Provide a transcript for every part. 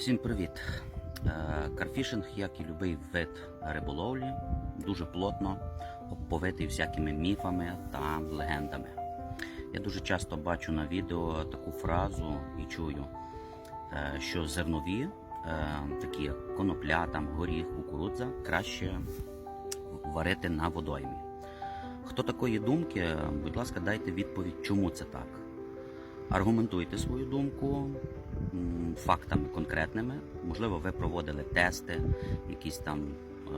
Всім привіт! Е, Карфішинг, як і будь-який вид риболовлі, дуже плотно оповитий всякими міфами та легендами. Я дуже часто бачу на відео таку фразу і чую, е, що зернові, е, такі як конопля, там, горіх, кукурудза, краще варити на водоймі. Хто такої думки, будь ласка, дайте відповідь, чому це так. Аргументуйте свою думку фактами конкретними. Можливо, ви проводили тести, якісь там е,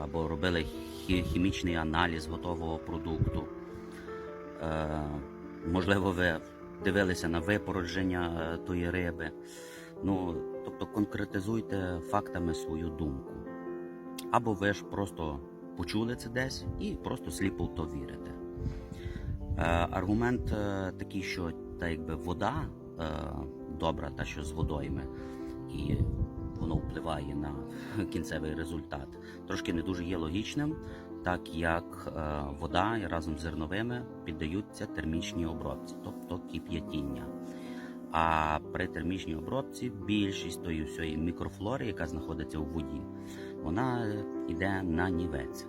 або робили хімічний аналіз готового продукту. Е, Можливо, ви дивилися на випородження е, тої риби. Ну, тобто конкретизуйте фактами свою думку. Або ви ж просто почули це десь і просто сліпо в то вірите. Аргумент такий, що та якби вода добра, та що з водойми, і воно впливає на кінцевий результат, трошки не дуже є логічним, так як е, вода разом з зерновими піддаються термічній обробці, тобто кип'ятіння. А при термічній обробці більшість тої всієї мікрофлори, яка знаходиться у воді, вона йде на нівець.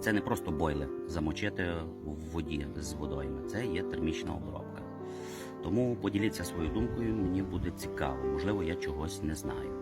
Це не просто бойли замочити в воді з водойми, це є термічна обробка. Тому поділіться своєю думкою, мені буде цікаво, можливо, я чогось не знаю.